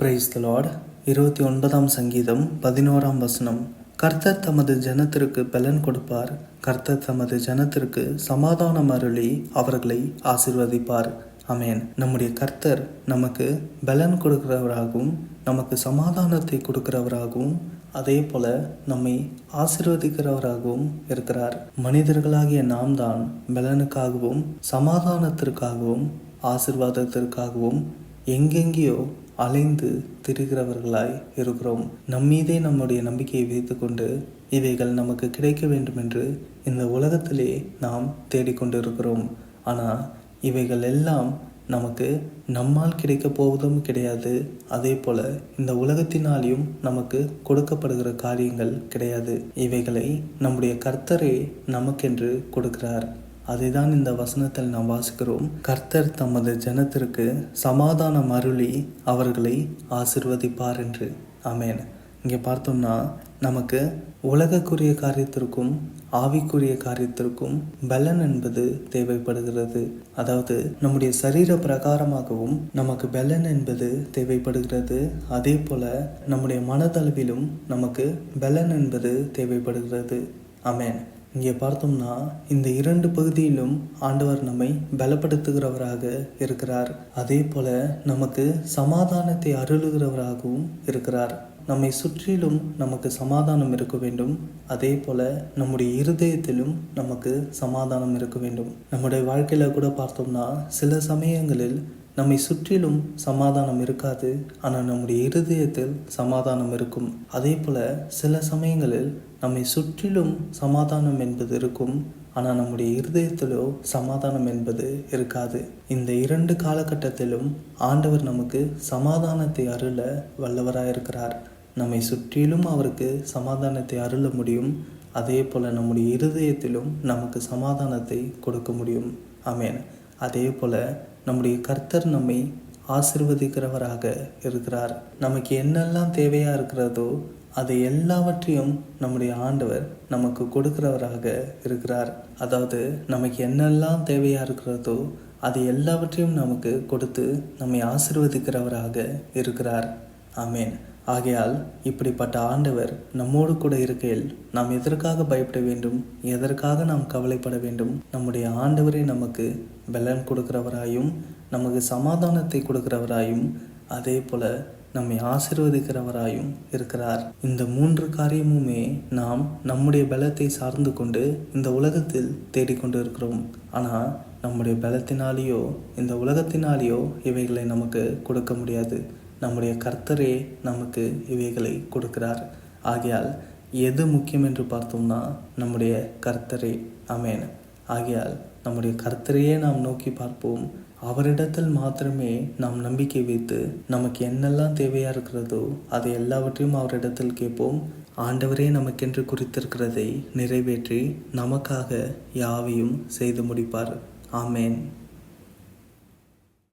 Praise the Lord இருபத்தி ஒன்பதாம் சங்கீதம் பதினோராம் வசனம். கர்த்தர் தமது ஜனத்திற்கு பலன் கொடுப்பார். கர்த்தர் தமது ஜனத்திற்கு சமாதானம் அருளி அவர்களை ஆசிர்வதிப்பார். அமேன் நம்முடைய கர்த்தர் நமக்கு பலன் கொடுக்கிறவராகவும் நமக்கு சமாதானத்தை கொடுக்கிறவராகவும் அதே போல நம்மை ஆசிர்வதிக்கிறவராகவும் இருக்கிறார். மனிதர்களாகிய நாம் தான் பலனுக்காகவும் சமாதானத்திற்காகவும் ஆசிர்வாதத்திற்காகவும் எங்கெங்கேயோ அலைந்து திரிகிறவர்களாய் இருக்கிறோம். நம்மீதே நம்முடைய நம்பிக்கையை வைத்துக்கொண்டு இவைகள் நமக்கு கிடைக்க வேண்டும் என்று இந்த உலகத்திலே நாம் தேடிக்கொண்டிருக்கிறோம். ஆனால் இவைகள் எல்லாம் நமக்கு நம்மால் கிடைக்கப் போவதும் கிடையாது. அதே போல இந்த உலகத்தினாலேயும் நமக்கு கொடுக்கப்படுகிற காரியங்கள் கிடையாது. இவைகளை நம்முடைய கர்த்தரே நமக்கென்று கொடுக்கிறார். அதைதான் இந்த வசனத்தில் நாம் வாசிக்கிறோம். கர்த்தர் தமது ஜனத்திற்கு சமாதானம் அருளி அவர்களை ஆசிர்வதிப்பார் என்று. ஆமேன். இங்கே பார்த்தோம்னா நமக்கு உலகக்குரிய காரியத்திற்கும் ஆவிக்குரிய காரியத்திற்கும் பலன் என்பது தேவைப்படுகிறது. அதாவது நம்முடைய சரீர பிரகாரமாகவும் நமக்கு பலன் என்பது தேவைப்படுகிறது. அதே போல நம்முடைய மனதளவிலும் நமக்கு பலன் என்பது தேவைப்படுகிறது. அமேன் இங்கே பார்த்தோம்னா இந்த இரண்டு பகுதியிலும் ஆண்டவர் நம்மை பலப்படுத்துகிறவராக இருக்கிறார். அதே போல நமக்கு சமாதானத்தை அருளுகிறவராகவும் இருக்கிறார். நம்மை சுற்றிலும் நமக்கு சமாதானம் இருக்க வேண்டும். அதே போல நம்முடைய இருதயத்திலும் நமக்கு சமாதானம் இருக்க வேண்டும். நம்முடைய வாழ்க்கையில கூட பார்த்தோம்னா சில சமயங்களில் நம்மை சுற்றிலும் சமாதானம் இருக்காது. ஆனால் நம்முடைய இருதயத்தில் சமாதானம் இருக்கும். அதே போல சில சமயங்களில் நம்மை சுற்றிலும் சமாதானம் என்பது இருக்கும். ஆனால் நம்முடைய இருதயத்திலோ சமாதானம் என்பது இருக்காது. இந்த இரண்டு காலகட்டத்திலும் ஆண்டவர் நமக்கு சமாதானத்தை அருள வல்லவராக இருக்கிறார் நம்மை சுற்றிலும் அவருக்கு சமாதானத்தை அருள முடியும். அதே போல் நம்முடைய இருதயத்திலும் நமக்கு சமாதானத்தை கொடுக்க முடியும். ஆமேன். அதே போல் நம்முடைய கர்த்தர் நம்மை ஆசிர்வதிக்கிறவராக இருக்கிறார். நமக்கு என்னெல்லாம் தேவையாக இருக்கிறதோ அதை எல்லாவற்றையும் நம்முடைய ஆண்டவர் நமக்கு கொடுக்கிறவராக இருக்கிறார். அதாவது நமக்கு என்னெல்லாம் தேவையாக இருக்கிறதோ அது எல்லாவற்றையும் நமக்கு கொடுத்து நம்மை ஆசிர்வதிக்கிறவராக இருக்கிறார். ஆமேன். ஆகையால் இப்படிப்பட்ட ஆண்டவர் நம்மோடு கூட இருக்கையில் நாம் எதற்காக பயப்பட வேண்டும்? எதற்காக நாம் கவலைப்பட வேண்டும்? நம்முடைய ஆண்டவரே நமக்கு பலன் கொடுக்கிறவராயும் நமக்கு சமாதானத்தை கொடுக்கிறவராயும் அதே போல நம்மை ஆசிர்வதிக்கிறவராயும் இருக்கிறார். இந்த மூன்று காரியமுமே நாம் நம்முடைய பலத்தை சார்ந்து கொண்டு இந்த உலகத்தில் தேடிக்கொண்டு இருக்கிறோம் ஆனால் நம்முடைய பலத்தினாலேயோ இந்த உலகத்தினாலேயோ இவைகளை நமக்கு கொடுக்க முடியாது. நம்முடைய கர்த்தரே நமக்கு இவைகளை கொடுக்கிறார். ஆகையால் எது முக்கியம் என்று பார்த்தோம்னா நம்முடைய கர்த்தரே. அமேன் ஆகையால் நம்முடைய கர்த்தரையே நாம் நோக்கி பார்ப்போம். அவரிடத்தில் மாத்திரமே நாம் நம்பிக்கை வைத்து நமக்கு என்னெல்லாம் தேவையாக இருக்கிறதோ அதை எல்லாவற்றையும் அவரிடத்தில் கேட்போம். ஆண்டவரே நமக்கென்று குறித்திருக்கிறதை நிறைவேற்றி நமக்காக யாவையும் செய்து முடிப்பார். ஆமேன்.